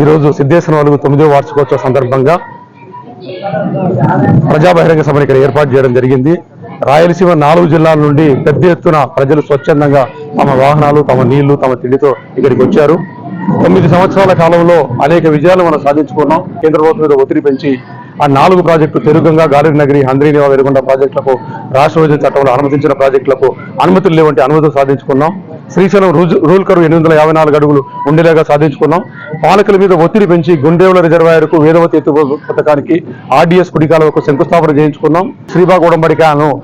ఈరోజు సిద్ధేశ్వర నాలుగు తొమ్మిదో వార్షికోత్సవ సందర్భంగా ప్రజా బహిరంగ సభను ఇక్కడ ఏర్పాటు చేయడం జరిగింది. రాయలసీమ నాలుగు జిల్లాల నుండి పెద్ద ఎత్తున ప్రజలు స్వచ్ఛందంగా తమ వాహనాలు తమ నీళ్ళు తమ తిండితో ఇక్కడికి వచ్చారు. తొమ్మిది సంవత్సరాల కాలంలో అనేక విజయాలు మనం సాధించుకున్నాం. కేంద్ర ప్రభుత్వం మీద ఒత్తిడి పెంచి ఆ నాలుగు ప్రాజెక్టు తెలుగంగా గాలిరి నగరి హంద్రీనివా వెలుగొండ ప్రాజెక్టులకు రాష్ట్ర విభజన చట్టంలో అనుమతించిన ప్రాజెక్టులకు అనుమతులు లేవంటే అనుమతులు సాధించుకున్నాం. శ్రీశైలం రూజ్ రూల్ కరువు ఎనిమిది వందల యాభై నాలుగు అడుగులు ఉండేలాగా సాధించుకున్నాం. పాలకుల మీద ఒత్తిడి పెంచి గుండేవుల రిజర్వాయర్కు వేదవతి ఎత్తు పథకానికి ఆర్డీఎస్ కుడికాలకు శంకుస్థాపన చేయించుకున్నాం. శ్రీబాగ్ ఉడంబడికాను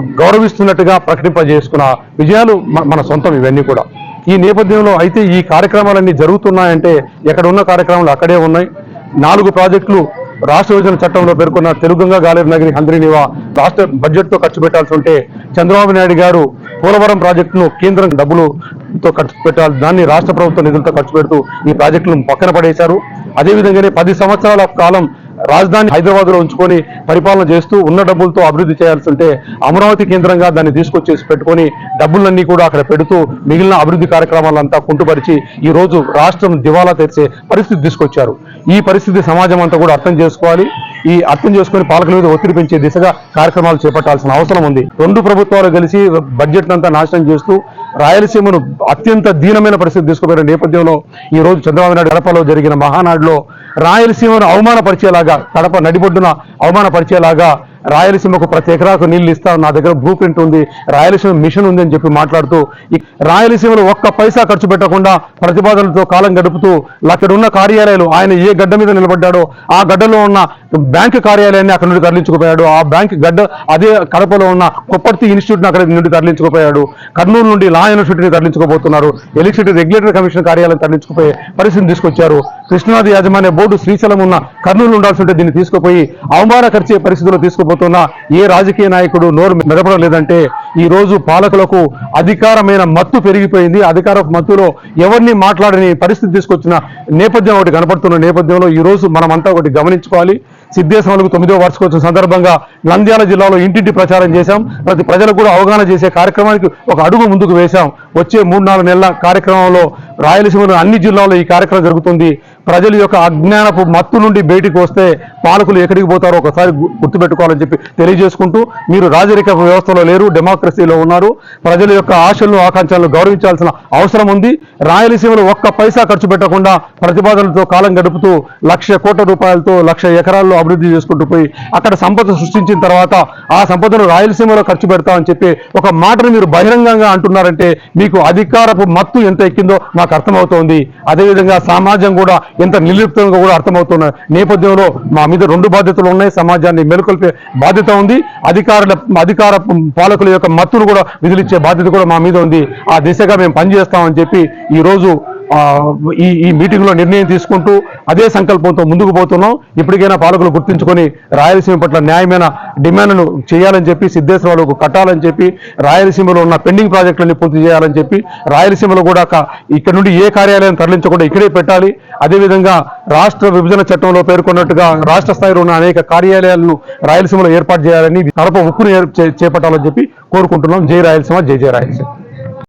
గౌరవిస్తున్నట్టుగా ప్రకటింపజేసుకున్న విజయాలు మన- మన సొంతం ఇవన్నీ కూడా. ఈ నేపథ్యంలో అయితే ఈ కార్యక్రమాలన్నీ జరుగుతున్నాయంటే ఎక్కడ ఉన్న కార్యక్రమాలు అక్కడే ఉన్నాయి. నాలుగు ప్రాజెక్టులు రాష్ట్ర విభజన చట్టంలో పేర్కొన్న తెలుగుగా గాలేరు నగరి హంద్రీనివా రాష్ట్ర బడ్జెట్తో ఖర్చు పెట్టాల్సి ఉంటే చంద్రబాబు నాయుడు గారు పోలవరం ప్రాజెక్టును కేంద్రం డబ్బులతో ఖర్చు పెట్టాలి. దాన్ని రాష్ట్ర ప్రభుత్వ నిధులతో ఖర్చు పెడుతూ ఈ ప్రాజెక్టులను పక్కన పడేశారు. అదేవిధంగానే పది సంవత్సరాల కాలం రాజధాని హైదరాబాద్లో ఉంచుకొని పరిపాలన చేస్తూ ఉన్న డబ్బులతో అభివృద్ధి చేయాల్సి ఉంటే అమరావతి కేంద్రంగా దాన్ని తీసుకొచ్చేసి పెట్టుకొని డబ్బులన్నీ కూడా అక్కడ పెడుతూ మిగిలిన అభివృద్ధి కార్యక్రమాలంతా కుంటుపరిచి ఈ రోజు రాష్ట్రం దివాలా తెరిచే పరిస్థితి తీసుకొచ్చారు. ఈ పరిస్థితి సమాజం అంతా కూడా అర్థం చేసుకోవాలి. ఈ అర్థం చేసుకొని పాలకుల మీద ఒత్తిడి పెంచే దిశగా కార్యక్రమాలు చేపట్టాల్సిన అవసరం ఉంది. రెండు ప్రభుత్వాలు కలిసి బడ్జెట్ అంతా నాశనం చేస్తూ రాయలసీమను అత్యంత దీనమైన పరిస్థితి తీసుకుపోయిన నేపథ్యంలో ఈ రోజు చంద్రబాబు నాయుడు కడపలో జరిగిన మహానాడులో రాయలసీమను అవమానపరిచేలాగా కడప నడిబొడ్డున అవమానపరిచేలాగా రాయలసీమకు ప్రతి ఎకరాకు నీళ్ళు ఇస్తాం నా దగ్గర బ్లూ ప్రింట్ ఉంది రాయలసీమ మిషన్ ఉంది అని చెప్పి మాట్లాడుతూ రాయలసీమలో ఒక్క పైసా ఖర్చు పెట్టకుండా ప్రతిపాదనలతో కాలం గడుపుతూ అక్కడ ఉన్న కార్యాలయాలు ఆయన ఏ గడ్డ మీద నిలబడ్డాడో ఆ గడ్డలో ఉన్న బ్యాంక్ కార్యాలయాన్ని అక్కడ నుండి తరలించుకుపోయాడు ఆ బ్యాంక్ గడ్డ అదే కడపలో ఉన్న కొప్పర్తి ఇన్స్టిట్యూట్ అక్కడ నుండి తరలించుకుపోయాడు కర్నూలు నుండి లా యూనివర్సిటీని తరలించుకోబోతున్నారు ఎలక్ట్రిసిటీ రెగ్యులేటరీ కమిషన్ కార్యాలయం తరలించుకుపోయే పరిస్థితిని తీసుకొచ్చారు. కృష్ణాది యాజమాన్య బోర్డు శ్రీశైలం ఉన్న కర్నూలు ఉండాల్సి ఉంటే దీన్ని తీసుకుపోయి అవమాన కరిచే పరిస్థితిలో పరిస్థితుల్లో పోతున్న ఏ రాజకీయ నాయకుడు నోరు మెదపడం లేదంటే ఈ రోజు పాలకులకు అధికారమైన మత్తు పెరిగిపోయింది. అధికార మత్తులో ఎవరిని మాట్లాడని పరిస్థితి తీసుకొచ్చిన నేపథ్యం ఒకటి కనపడుతున్న నేపథ్యంలో ఈ రోజు మనమంతా ఒకటి గమనించుకోవాలి. సిద్ధేశ్వరులకు తొమ్మిదో వార్షికోత్సవం సందర్భంగా నంద్యాల జిల్లాలో ఇంటింటి ప్రచారం చేశాం. ప్రతి ప్రజలకు కూడా అవగాహన చేసే కార్యక్రమానికి ఒక అడుగు ముందుకు వేశాం. వచ్చే మూడు నాలుగు నెలల కార్యక్రమంలో రాయలసీమలో అన్ని జిల్లాల్లో ఈ కార్యక్రమం జరుగుతుంది. ప్రజల యొక్క అజ్ఞానపు మత్తు నుండి బయటికి వస్తే పాలకులు ఎక్కడికి పోతారో ఒకసారి గుర్తుపెట్టుకోవాలని చెప్పి తెలియజేసుకుంటూ మీరు రాజరిక వ్యవస్థలో లేరు డెమోక్రసీలో ఉన్నారు. ప్రజల యొక్క ఆశలను ఆకాంక్షలను గౌరవించాల్సిన అవసరం ఉంది. రాయలసీమలో ఒక్క పైసా ఖర్చు పెట్టకుండా ప్రతిపాదనలతో కాలం గడుపుతూ లక్ష కోట్ల రూపాయలతో లక్ష ఎకరాల్లో అభివృద్ధి చేసుకుంటూ పోయి అక్కడ సంపద సృష్టించిన తర్వాత ఆ సంపదను రాయలసీమలో ఖర్చు పెడతామని చెప్పి ఒక మాటను మీరు బహిరంగంగా అంటున్నారంటే మీకు అధికారపు మత్తు ఎంత ఎక్కిందో మాకు అర్థమవుతోంది. అదేవిధంగా సమాజం కూడా ఎంత నిర్లిప్తంగా కూడా అర్థమవుతున్న నేపథ్యంలో మా మీద రెండు బాధ్యతలు ఉన్నాయి. సమాజాన్ని మెలుకొల్పే బాధ్యత ఉంది. అధికారుల అధికార పాలకుల యొక్క మత్తును కూడా విధులిచ్చే బాధ్యత కూడా మా మీద ఉంది. ఆ దిశగా మేము పనిచేస్తామని చెప్పి ఈ రోజు ఈ ఈ మీటింగ్లో నిర్ణయం తీసుకుంటూ అదే సంకల్పంతో ముందుకు పోతున్నాం. ఇప్పటికైనా పాలకులు గుర్తించుకొని రాయలసీమ పట్ల న్యాయమైన డిమాండ్ను చేయాలని చెప్పి సిద్ధేశ్వరాలకు కట్టాలని చెప్పి రాయలసీమలో ఉన్న పెండింగ్ ప్రాజెక్టులన్నీ పూర్తి చేయాలని చెప్పి రాయలసీమలో కూడా ఇక్కడ నుండి ఏ కార్యాలయం తరలించకుండా ఇక్కడే పెట్టాలి. అదేవిధంగా రాష్ట్ర విభజన చట్టంలో పేర్కొన్నట్టుగా రాష్ట్ర స్థాయిలో ఉన్న అనేక కార్యాలయాలను రాయలసీమలో ఏర్పాటు చేయాలని కడప ఉక్కును చేపట్టాలని చెప్పి కోరుకుంటున్నాం. జై రాయలసీమ జై జై రాయలసీమ.